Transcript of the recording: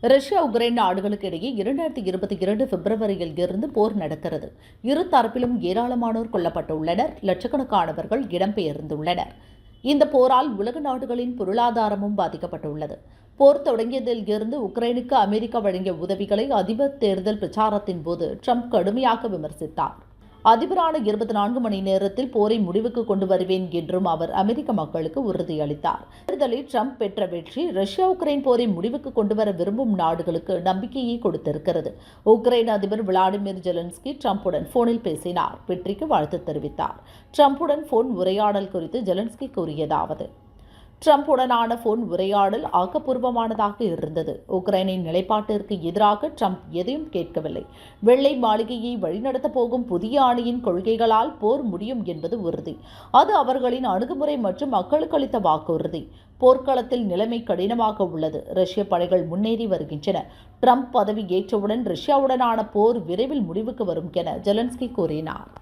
Russia Ukraine நாடுகளுக்கு இடையே இரண்டாயிரத்தி இருபத்தி இரண்டு பிப்ரவரியில் இருந்து போர் நடக்கிறது. இரு தரப்பிலும் ஏராளமானோர் கொல்லப்பட்டுள்ளனர். லட்சக்கணக்கானவர்கள் இடம்பெயர்ந்துள்ளனர். இந்த போரால் உலக நாடுகளின் பொருளாதாரமும் பாதிக்கப்பட்டுள்ளது. போர் தொடங்கியதில் இருந்து உக்ரைனுக்கு அமெரிக்கா வழங்கிய உதவிகளை அதிபர் தேர்தல் பிரச்சாரத்தின் போது ட்ரம்ப் கடுமையாக விமர்சித்தார். அதிபரான இருபத்தி நான்கு மணி நேரத்தில் போரை முடிவுக்கு கொண்டு வருவேன் என்றும் அவர் அமெரிக்க மக்களுக்கு உறுதியளித்தார். தேர்தலில் ட்ரம்ப் பெற்ற வெற்றி ரஷ்யா உக்ரைன் போரை முடிவுக்கு கொண்டு வர விரும்பும் நாடுகளுக்கு நம்பிக்கையை கொடுத்திருக்கிறது. உக்ரைன் அதிபர் விளாடிமிர் ஜெலன்ஸ்கி ட்ரம்புடன் போனில் பேசினார். வெற்றிக்கு வாழ்த்து தெரிவித்தார். ட்ரம்புடன் போன் உரையாடல் குறித்து ஜெலன்ஸ்கி கூறியதாவது ட்ரம்புடனான போன் உரையாடல் ஆக்கப்பூர்வமானதாக இருந்தது. உக்ரைனின் நிலைப்பாட்டிற்கு எதிராக ட்ரம்ப் எதையும் கேட்கவில்லை. வெள்ளை மாளிகையை வழிநடத்தப் போகும் புதிய அணியின் கொள்கைகளால் போர் முடியும் என்பது உறுதி. அது அவர்களின் அணுகுமுறை மற்றும் மக்களுக்கு அளித்த வாக்குறுதி. போர்க்களத்தில் நிலைமை கடினமாக உள்ளது. ரஷ்ய படைகள் முன்னேறி வருகின்றன. ட்ரம்ப் பதவி ஏற்றவுடன் ரஷ்யாவுடனான போர் விரைவில் முடிவுக்கு வரும் என ஜெலன்ஸ்கி கூறினார்.